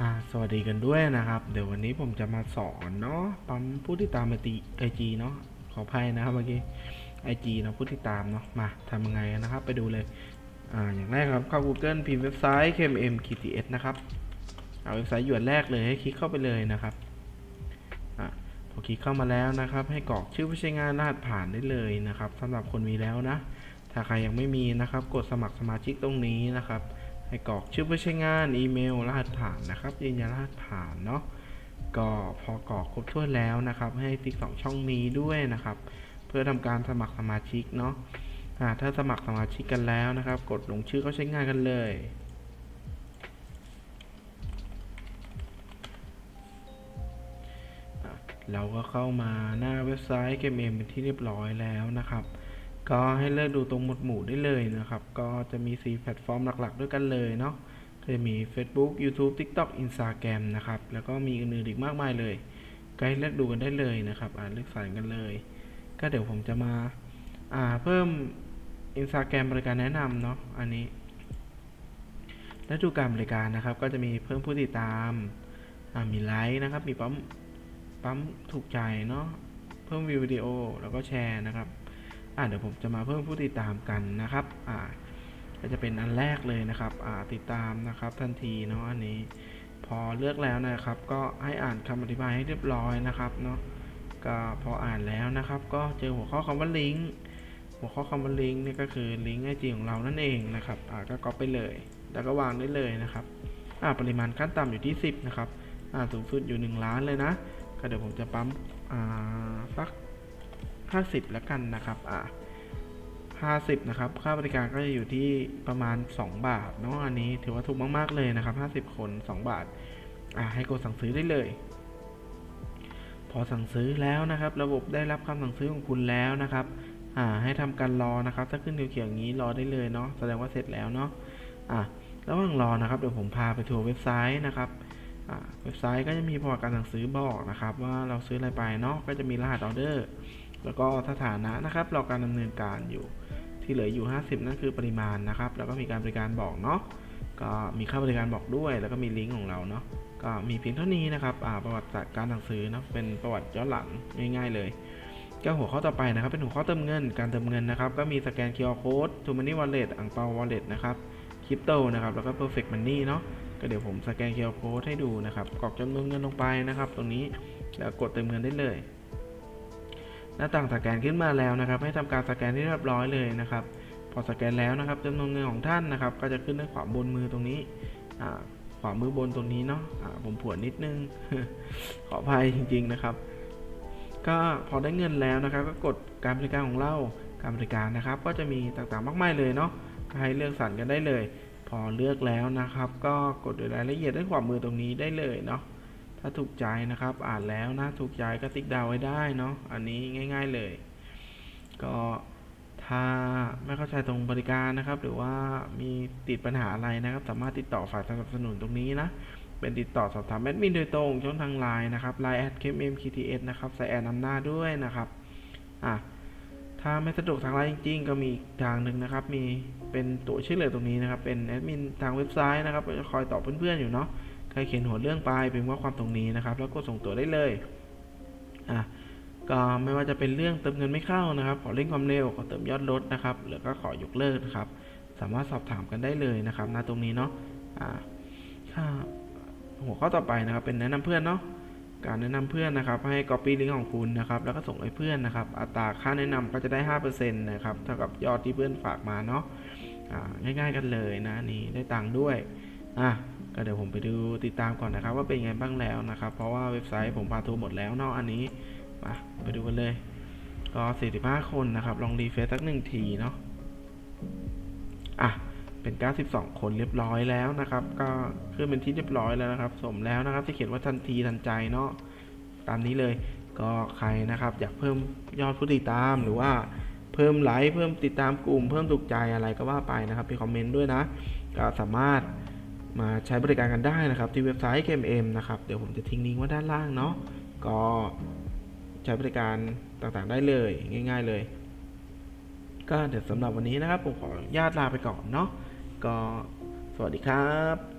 อ่าสวัสดีกันด้วยนะครับ เดี๋ยววันนี้ผมจะมาสอนเนาะปั๊มผู้ติดตามไอจีไอจีเนาะขออภัยนะครับเมื่อกี้ไอจีเนาะผู้ติดตามเนาะมาทำยังไงนะครับ ไปดูเลยอ่าอย่างแรกครับเข้า Google พิมพ์เว็บไซต์ KMM KTS นะครับเอาเว็บไซต์หยวนแรกเลยให้คลิกเข้าไปเลยนะครับอะพอคลิกเข้ามาแล้วนะครับ ให้กรอกชื่อผู้ใช้งานรหัสผ่านได้เลยนะครับสำหรับคนมีแล้วนะ ถ้าใครยังไม่มีนะครับ กดสมัครสมาชิกตรงนี้นะครับ ให้กรอกชื่อผู้ใช้งานอีเมลรหัสผ่านนะครับยืนยันรหัสผ่านเนาะก็พอกรอกครบถ้วนแล้วนะครับ ให้ติ๊กสองช่องนี้ด้วยนะครับ เพื่อทำการสมัครสมาชิกเนาะอ่าถ้าสมัครสมาชิกกันแล้วนะครับ กดลงชื่อเข้าใช้งานกันเลยเราก็เข้ามาหน้าเว็บไซต์เกมเอมเป็นที่เรียบร้อยแล้วนะครับ ก็ให้เลือกดูตรงหมวดหมู่ได้เลยนะครับ ก็จะมี 4 แพลตฟอร์มหลักๆ ด้วยกันเลยเนาะก็จะมี Facebook YouTube TikTok Instagram นะครับ แล้วก็มีอื่นๆอีกมากมายเลยก็ให้เลือกดูกันได้เลยนะครับ อ่าเลือกสรรกันเลย ก็เดี๋ยวผมจะมาอ่าเพิ่ม Instagram บริการแนะนำเนาะอันนี้ และดูการบริการนะครับ ก็จะมีเพิ่มผู้ติดตามมีไลค์นะครับ มีปั๊มปั๊มถูกใจเนาะเพิ่มวิววิดีโอแล้วก็แชร์นะครับ เดี๋ยวผมจะมาเพิ่มผู้ติดตามกันนะครับอ่าก็จะเป็นอันแรกเลยนะครับอ่าติดตามนะครับ ทันทีเนาะอันนี้ พอเลือกแล้วนะครับ ก็ให้อ่านคำอธิบายให้เรียบร้อยนะครับเนาะก็พออ่านแล้วนะครับ ก็เจอหัวข้อคำว่าลิงก์หัวข้อคำว่าลิงก์นี่ก็คือลิงก์ไอจีของเรานั่นเองนะครับอ่าก็ก๊อปไปเลย แล้วก็วางได้เลยนะครับอ่าปริมาณขั้นต่ำอยู่ที่ 10 นะครับอ่าสูงสุดอยู่ 1 ล้านเลยนะก็เดี๋ยวผมจะปั๊มอ่าสัก 50แล้วกันนะครับอ่า50นะครับค่าบริการก็จะอยู่ที่ประมาณ 2 บาทเนาะอันนี้ถือว่าถูกมากๆเลยนะครับ 50 คน 2 บาทอ่าให้กดสั่งซื้อได้เลย พอสั่งซื้อแล้วนะครับ ระบบได้รับคำสั่งซื้อของคุณแล้วนะครับอ่าให้ทำการรอนะครับ ถ้าขึ้นเขียวๆอย่างนี้รอได้เลยเนาะแสดงว่าเสร็จแล้วเนาะอ่าระหว่างรอนะครับเดี๋ยวผมพาไปทัวร์เว็บไซต์นะครับอ่าเว็บไซต์ก็จะมีประวัติการสั่งซื้อบอกนะครับ ว่าเราซื้ออะไรไปเนาะก็จะมีรหัสออเดอร์ แล้วก็สถานะนะครับรอการดำเนินการอยู่ที่เหลืออยู่ 50 นั่นคือปริมาณนะครับ แล้วก็มีการบริการบอกเนาะก็มีค่าบริการบอกด้วย แล้วก็มีลิงก์ของเราเนาะก็มีเพียงเท่านี้นะครับประวัติการสั่งซื้อนะเป็นประวัติย้อนหลังง่ายๆเลยก็หัวข้อต่อไปนะครับ เป็นหัวข้อเติมเงินการเติมเงินนะครับ ก็มีสแกน QR Code t o Money Wallet อังเปา Wallet นะครับคริปโตนะครับ แล้วก็ Perfect Money เนาะก็เดี๋ยวผมสแกน QR Code ให้ดูนะครับกรอกจำนวนเงินลงไปนะครับ ตรงนี้แล้วกดเติมเงินได้เลย หน้าต่างสแกนขึ้นมาแล้วนะครับ ให้ทำการสแกนที่เรียบร้อยเลยนะครับ พอสแกนแล้วนะครับจำนวนเงินของท่านนะครับ ก็จะขึ้นในขวาบนมือตรงนี้ขวามือบนตรงนี้เนาะผมผวนนิดนึง ขออภัยจริง ๆนะครับ ก็พอได้เงินแล้วนะครับ ก็กดการบริการของเราการบริการนะครับ ก็จะมีต่างๆมากมายเลยเนาะให้เลือกสรรกันได้เลย พอเลือกแล้วนะครับ ก็กดดูรายละเอียดด้านขวามือตรงนี้ได้เลยเนาะ ถ้าถูกใจนะครับ อ่านแล้วนะถูกใจก็ติ๊กดาวไว้ได้เนาะอันนี้ง่าย ๆเลย ก็ถ้าไม่เข้าใจตรงบริการนะครับ หรือว่ามีติดปัญหาอะไรนะครับ สามารถติดต่อฝ่ายสนับสนุนตรงนี้นะ เป็นติดต่อสอบถามแอดมินโดยตรงช่องทางไลน์นะครับ Line แอด KMKTS นะครับใส่แอดนำหน้าด้วยนะครับอะถ้าไม่สะดวกทางไลน์จริง ๆ ก็มีอีกทางหนึ่งนะครับ มีเป็นตัวชื่อเหลือตรงนี้นะครับ เป็นแอดมินทางเว็บไซต์นะครับจะคอยตอบเพื่อนๆอยู่เนาะ ใครเขียนหัวเรื่องไปเป็นว่าความตรงนี้นะครับ แล้วก็ส่งตัวได้เลยอะก็ไม่ว่าจะเป็นเรื่องเติมเงินไม่เข้านะครับ ขอเร่งความเร็วขอเติมยอดลดนะครับหรือก็ขอยกเลิกนะครับ สามารถสอบถามกันได้เลยนะครับณตรงนี้เนาะอ่าหัวข้อต่อไปนะครับ เป็นแนะนำเพื่อนเนาะการแนะนำเพื่อนนะครับ ให้ copy ลิงก์ของคุณนะครับ แล้วก็ส่งให้เพื่อนนะครับ อัตราค่าแนะนำก็จะได้ 5%นะครับเท่ากับยอดที่เพื่อนฝากมาเนาะอ่าง่ายๆกันเลยนะนี่ได้ตังค์ด้วยอะ ก็เดี๋ยวผมไปดูติดตามก่อนนะครับ ว่าเป็นไงบ้างแล้วนะครับ เพราะว่าเว็บไซต์ผมพาทัวร์หมดแล้วนาะอันนี้มาไปดูกันเลย ก็ 45 คนนะครับ ลองรีเฟซสักหนึ่งทีเนาะอะเป็น 92 คนเรียบร้อยแล้วนะครับ ก็ขึ้นเป็นที่เรียบร้อยแล้วนะครับ สมแล้วนะครับที่เขียนว่าทันทีทันใจเนาะตามนี้เลยก็ใครนะครับอยากเพิ่มยอดผู้ติดตามหรือว่าเพิ่มไลค์เพิ่มติดตามกลุ่ม เพิ่มถูกใจอะไรก็ว่าไปนะครับมีคอมเมนต์ด้วยนะ ก็สามารถ มาใช้บริการกันได้นะครับ ที่เว็บไซต์ KMM นะครับ เดี๋ยวผมจะทิ้งลิงก์ไว้ด้านล่างเนาะก็ใช้บริการต่างๆได้เลยง่าย ๆเลย ก็เดี๋ยวสำหรับวันนี้นะครับ ผมขออนุญาตลาไปก่อนเนาะก็สวัสดีครับ